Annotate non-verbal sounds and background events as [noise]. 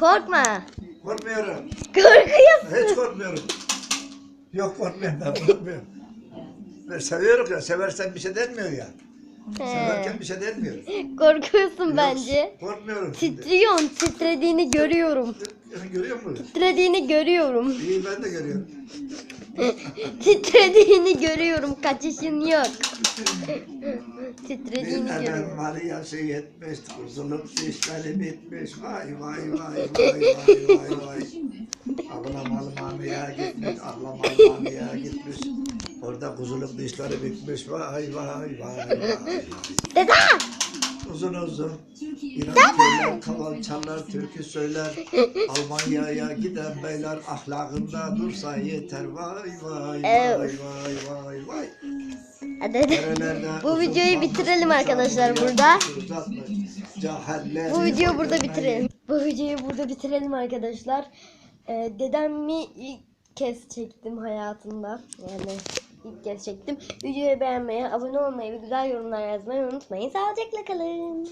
Korkma. Korkmuyorum. Korkuyorsun. Hiç korkmuyorum. Yok korkmuyorum ben korkmuyorum. Ben seviyorum ya. Seversen bir şey denmiyor ya. Severken bir şey denmiyor. Korkuyorsun bence. Korkmuyorum şimdi. Titriyorsun. Titrediğini görüyorum. Görüyor musun? Titrediğini görüyorum. İyi ben de görüyorum. [laughs] Titrediğini görüyorum. Kaçışın yok. Titrediğini Bilmeden görüyorum. var yaşı yetmiş, kuzuluk dişleri bitmiş. Vay vay vay vay vay vay vay. Ablam Almanya'ya gitmiş, ablam Almanya'ya gitmiş. Orada kuzuluk dişleri bitmiş. Vay vay vay vay. vay. Dede! Uzun uzun. İran kaval çalar, türkü söyler. [laughs] Almanya'ya giden beyler ahlakında dursa yeter. Vay vay vay vay vay vay. Bu videoyu bitirelim arkadaşlar burada. Bu videoyu burada bitirelim. Bu videoyu burada bitirelim arkadaşlar. Ee, dedemmi ilk kez çektim hayatımda. Yani ilk kez çektim. Videoyu beğenmeyi, abone olmayı ve güzel yorumlar yazmayı unutmayın. Sağlıcakla kalın.